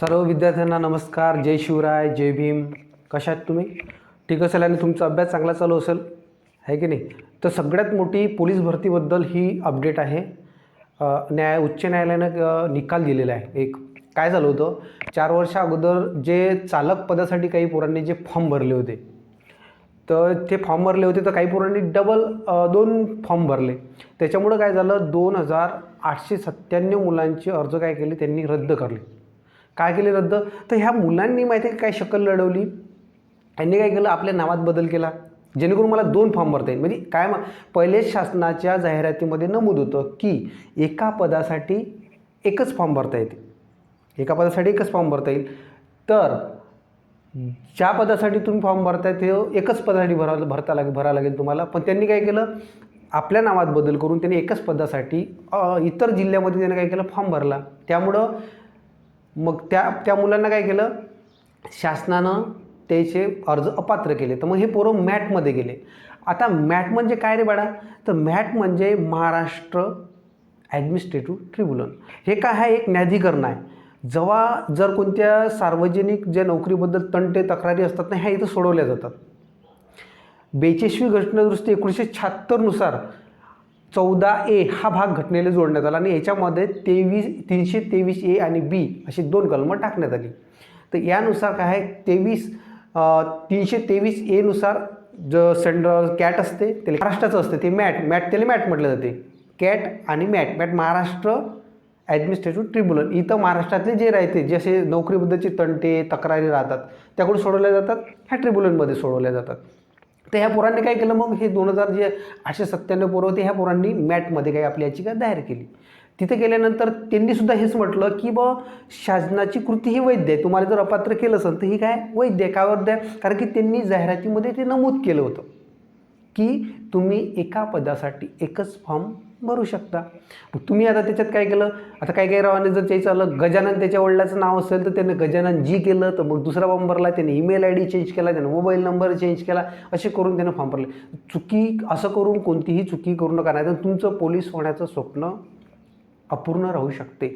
सर्व विद्यार्थ्यांना नमस्कार. जय शिवराय जय भीम. कशा आहेत तुम्ही? ठीक असेल आणि तुमचा अभ्यास चांगला चालू असेल आहे की नाही? तर सगळ्यात मोठी पोलीस भरतीबद्दल ही अपडेट आहे. न्याय उच्च न्यायालयानं निकाल दिलेला आहे. एक काय झालं होतं? चार वर्षा अगोदर जे चालक पदासाठी काही पोरांनी जे फॉर्म भरले होते तर ते फॉर्म भरले होते तर काही पोरांनी डबल दोन फॉर्म भरले. त्याच्यामुळं काय झालं? दोन हजार आठशे सत्त्याण्णव मुलांचे अर्ज काय केले? त्यांनी रद्द करले. काय केले रद्द? तर ह्या मुलांनी माहिती आहे काय शकल लढवली? यांनी काय केलं? आपल्या नावात बदल केला. जेणेकरून मला दोन फॉर्म भरता येईल. म्हणजे काय मा पहिलेच शासनाच्या जाहिरातीमध्ये नमूद होतं की एका पदासाठी एकच फॉर्म भरता येते. एका पदासाठी एकच फॉर्म भरता येईल. तर ज्या पदासाठी तुम्ही फॉर्म भरताय ते एकच पदासाठी भरा भरता लागेल भरावं लागेल तुम्हाला. पण त्यांनी काय केलं? आपल्या नावात बदल करून त्यांनी एकच पदासाठी इतर जिल्ह्यामध्ये त्यांनी काय केलं? फॉर्म भरला. त्यामुळं मग त्या त्या मुलांना काय केलं? शासनानं त्याचे अर्ज अपात्र केले. तर मग हे पोरं मॅटमध्ये गेले. आता मॅट म्हणजे काय रे बाळा? तर मॅट म्हणजे महाराष्ट्र ॲडमिनिस्ट्रेटिव्ह ट्रिब्युनल. हे काय? आहे एक न्यायाधिकरण आहे. जेव्हा जर कोणत्या सार्वजनिक ज्या नोकरीबद्दल तंटे तक्रारी असतात ना ह्या इथं सोडवल्या जातात. बेचाळीसवी घटनादुरुस्ती एकोणीसशे शहात्तरनुसार चौदा ए हा भाग घटनेला जोडण्यात आला आणि याच्यामध्ये तेवीस तीनशे तेवीस ए आणि बी अशी दोन कलमं टाकण्यात आली. तर यानुसार काय आहे? तेवीस तीनशे तेवीस एनुसार ज सेंट्रल कॅट असते त्याला महाराष्ट्राचं असते ते मॅट मॅट त्याला मॅट म्हटलं जाते. कॅट आणि MAT MAT Maharashtra administrative tribunal. इथं महाराष्ट्रातले जे राहते जसे नोकरीबद्दलचे तंटे तक्रारी राहतात त्याकडून सोडवल्या जातात ह्या ट्रिब्युनलमध्ये सोडवल्या जातात. तर ह्या पोरांनी काय केलं मग? हे दोन हजार जे आठशे सत्त्याण्णव पोरं होते ह्या पोरांनी मॅटमध्ये काही आपली याचिका दायर केली. तिथे गेल्यानंतर त्यांनीसुद्धा हेच म्हटलं की बा शासनाची कृती ही वैध आहे. तुम्हाला जर अपात्र केलं असेल तर ही काय वैध आहे? का वैध आहे? कारण की त्यांनी जाहिरातीमध्ये ते नमूद केलं होतं की तुम्ही एका पदासाठी एकच फॉर्म भरू शकता. मग तुम्ही आता त्याच्यात काय केलं? आता काही काही रावाने जर त्याचं आलं गजानन त्याच्या वडिलाचं नाव असेल तर त्यानं गजानन जी केलं तर मग दुसरा फॉर्म भरला त्याने ईमेल आय डी चेंज केला त्यानं मोबाईल नंबर चेंज केला असे करून त्यानं फॉर्म भरले. चुकी असं करून कोणतीही चुकी करू नका नाही तर तुमचं पोलीस होण्याचं स्वप्न अपूर्ण राहू शकते.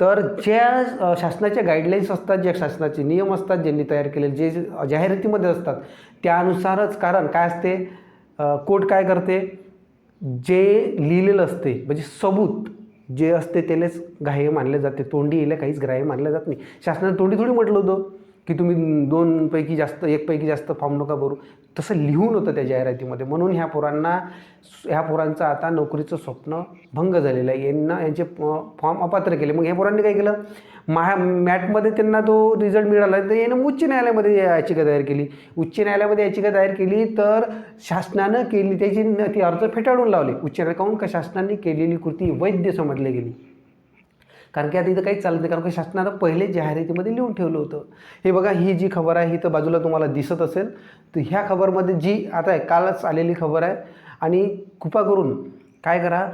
तर ज्या शासनाच्या गाईडलाईन्स असतात ज्या शासनाचे नियम असतात ज्यांनी तयार केलेले जे जाहिरातीमध्ये असतात त्यानुसारच कारण काय असते? कोर्ट काय करते? जे लिहिलेलं असते म्हणजे सबूत जे असते त्यालाच ग्राह्य मानले जाते. तोंडी येल्या काहीच ग्राह्य मानलं जात नाही. शासनाने तोंडी थोडी म्हटलं होतं. की तुम्ही दोनपैकी जास्त एकपैकी जास्त फॉर्म नका भरू. तसं लिहून होतं त्या जाहिरातीमध्ये. म्हणून ह्या पोरांना ह्या पोरांचं आता नोकरीचं स्वप्न भंग झालेलं आहे. यांना यांचे फॉर्म अपात्र केले. मग ह्या पोरांनी काय केलं? महा मॅटमध्ये त्यांना तो रिझल्ट मिळाला. तर यानं उच्च न्यायालयामध्ये याचिका दायर केली. उच्च न्यायालयामध्ये याचिका दायर केली तर शासनानं केली. त्याची न- ती अर्ज फेटाळून लावले. उच्च न्यायालय काहून? का शासनाने केलेली कृती वैध समजली गेली. कारण की आता इथं काहीच चालत नाही. कारण की शासनानं पहिले जाहिरातीमध्ये लिहून ठेवलं होतं. हे बघा ही जी खबर आहे ही तर बाजूला तुम्हाला दिसत असेल. तर ह्या खबरमध्ये जी आता आहे कालच आलेली खबर आहे. आणि कृपा करून काय करा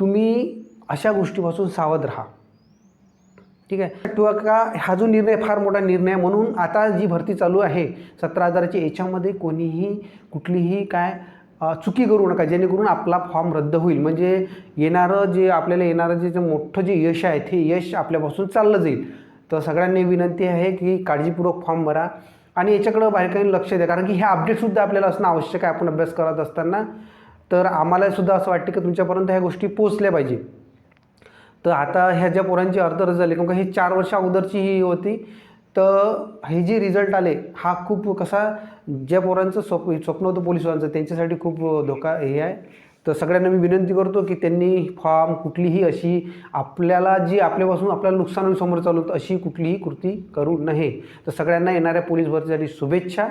तुम्ही अशा गोष्टीपासून सावध राहा. ठीक आहे? किंवा का? हा जो निर्णय फार मोठा निर्णय आहे. म्हणून आता जी भरती चालू आहे सतरा हजाराची याच्यामध्ये कोणीही कुठलीही काय चुकी करू नका जेणेकरून आपला फॉर्म रद्द होईल. म्हणजे येणारं जे आपल्याला येणारं जे जे मोठं जे यश आहे ते यश आपल्यापासून चाललं जाईल. तर सगळ्यांनी विनंती आहे की काळजीपूर्वक फॉर्म भरा आणि याच्याकडं बाहेर लक्ष द्या. कारण की हे अपडेटसुद्धा आपल्याला असणं आवश्यक आहे आपण अभ्यास करत असताना. तर आम्हालासुद्धा असं वाटतं की तुमच्यापर्यंत ह्या गोष्टी पोचल्या पाहिजे. तर आता ह्या ज्या पोरांची अर्ध रद्द झाली कारण का हे चार वर्ष अगोदरची ही होती. तर हे जे रिझल्ट आले हा खूप कसा ज्या पोरांचं स्वप्न स्वप्न होतं पोलिसांचं त्यांच्यासाठी खूप धोका हे आहे. तर सगळ्यांना मी विनंती करतो की त्यांनी फॉर्म कुठलीही अशी आपल्याला जी आपल्यापासून आपल्याला नुकसान समोर चालवतं अशी कुठलीही कृती करू नये. तर सगळ्यांना येणाऱ्या पोलीस भरतीसाठी शुभेच्छा.